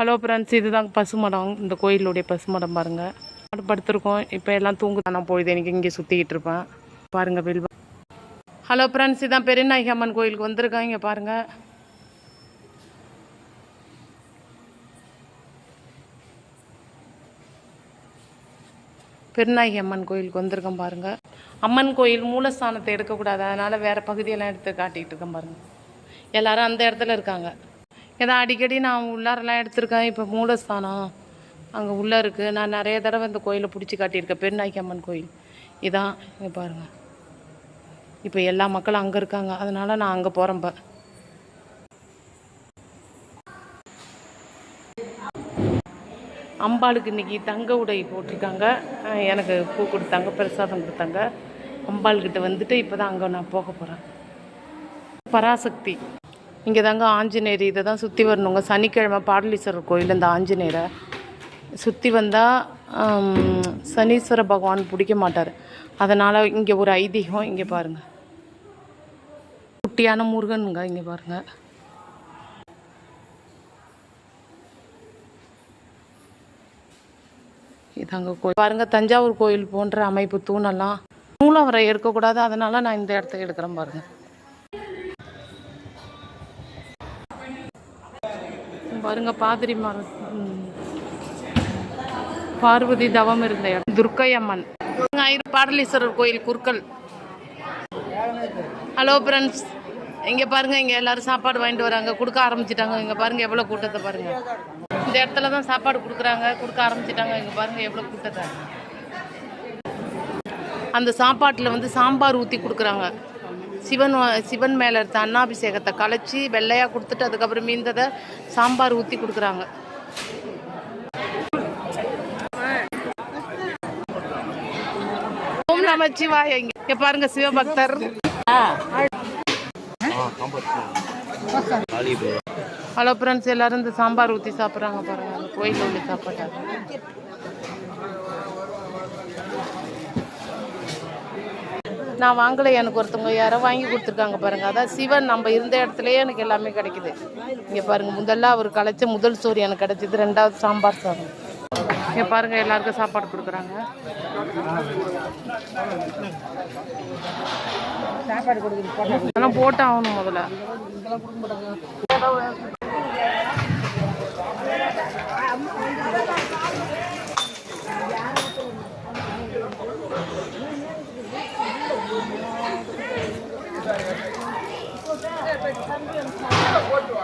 Hello friends இதுதான் பசுமடம் இந்த கோயிலுடைய பசுமடம் பாருங்க. அது படுத்திருக்கோம். இப்போ எல்லாம் தூங்கு நான் பொழுது எனக்கு இங்கே சுற்றிக்கிட்டு இருப்பேன். பாருங்கள் வெல்வ. ஹலோ ஃப்ரெண்ட்ஸ் இதான் பெரியநாயகி அம்மன் கோயிலுக்கு வந்திருக்கேன் இங்கே பாருங்க. பெருநாயகி அம்மன் கோயிலுக்கு வந்திருக்கேன் பாருங்க. அம்மன் கோயில் மூலஸ்தானத்தை எடுக்கக்கூடாது. அதனால் வேறு பகுதியெல்லாம் எடுத்து காட்டிகிட்டு இருக்கேன் பாருங்கள் எல்லாரும் அந்த இடத்துல இருக்காங்க. ஏதோ அடிக்கடி நான் உள்ளாரெல்லாம் எடுத்திருக்கேன். இப்போ மூலஸ்தானம் அங்கே உள்ளே இருக்குது நான் நிறைய தடவை இந்த கோயிலை பிடிச்சி காட்டியிருக்கேன். பெருநாயகி அம்மன் கோயில். இதான் இங்கே பாருங்கள் இப்போ எல்லா மக்களும் அங்கே இருக்காங்க. அதனால் நான் அங்கே போகிறேன் இப்போ. அம்பாளுக்கு இன்னைக்கு தங்க உடை போட்டிருக்காங்க. எனக்கு பூ கொடுத்தாங்க பிரசாதம் கொடுத்தாங்க. அம்பாள்கிட்ட வந்துட்டு இப்போ தான் அங்கே நான் போக போகிறேன் பராசக்தி. இங்கே தாங்க ஆஞ்சநேயர் இதை தான் சுற்றி வரணுங்க. சனிக்கிழமை பாடலீஸ்வரர் கோயில் இந்த ஆஞ்சநேயரை சுற்றி வந்தால் சனீஸ்வர பகவான் பிடிக்க மாட்டார். அதனால் இங்கே ஒரு ஐதீகம் இங்கே பாருங்கள் குட்டியான முருகனுங்க இங்கே பாருங்கள் இதாங்க கோயில். பாருங்க தஞ்சாவூர் கோயில் போன்ற அமைப்பு தூணெல்லாம் நூலவரை எடுக்கக்கூடாது. அதனால நான் இந்த இடத்த எடுக்கிறேன் பாருங்கள் பாருங்க பாதிரி பார்வதி தவம் இருந்த இடம். துர்க்கை அம்மன் பாடலீஸ்வரர் கோயில் குறுக்கல் ஹலோ ஃப்ரெண்ட்ஸ் இங்கே பாருங்க இங்கே எல்லாரும் சாப்பாடு வாங்கிட்டு வராங்க. கொடுக்க ஆரம்பிச்சிட்டாங்க. இங்கே பாருங்க எவ்வளோ கூட்டத்தை பாருங்க. இந்த இடத்துல தான் சாப்பாடு கொடுக்குறாங்க. கொடுக்க ஆரம்பிச்சிட்டாங்க. இங்கே பாருங்க எவ்வளோ கூட்டத்தை. அந்த சாப்பாட்டில் வந்து சாம்பார் ஊற்றி கொடுக்குறாங்க. சிவன் சிவன் மேலே இருந்த அன்னாபிஷேகத்தை கலைச்சி வெள்ளையாக கொடுத்துட்டு அதுக்கப்புறம் மீந்ததை சாம்பார் ஊற்றி கொடுக்குறாங்க. ஓம் நமச்சிவாய இங்கே பாருங்க சிவபக்தர். ஹலோ ஃப்ரெண்ட்ஸ் எல்லாரும் இந்த சாம்பார் ஊற்றி சாப்பிட்றாங்க பாருங்க. கோயில் கோயிலில் உள்ள நான் வாங்கலை. எனக்கு ஒருத்தவங்க யாரோ வாங்கி கொடுத்துருக்காங்க பாருங்கள் அதான் சிவன் நம்ம இருந்த இடத்துலையே எனக்கு எல்லாமே கிடைக்குது. இங்கே பாருங்கள் முதல்ல அவர் கலைச்ச முதல் சோறு எனக்கு கிடைச்சிது. ரெண்டாவது சாம்பார் சாதம். இங்கே பாருங்க எல்லாருக்கும் சாப்பாடு கொடுக்குறாங்க. அதெல்லாம் போட்டு ஆகணும் முதல்ல. போட்டு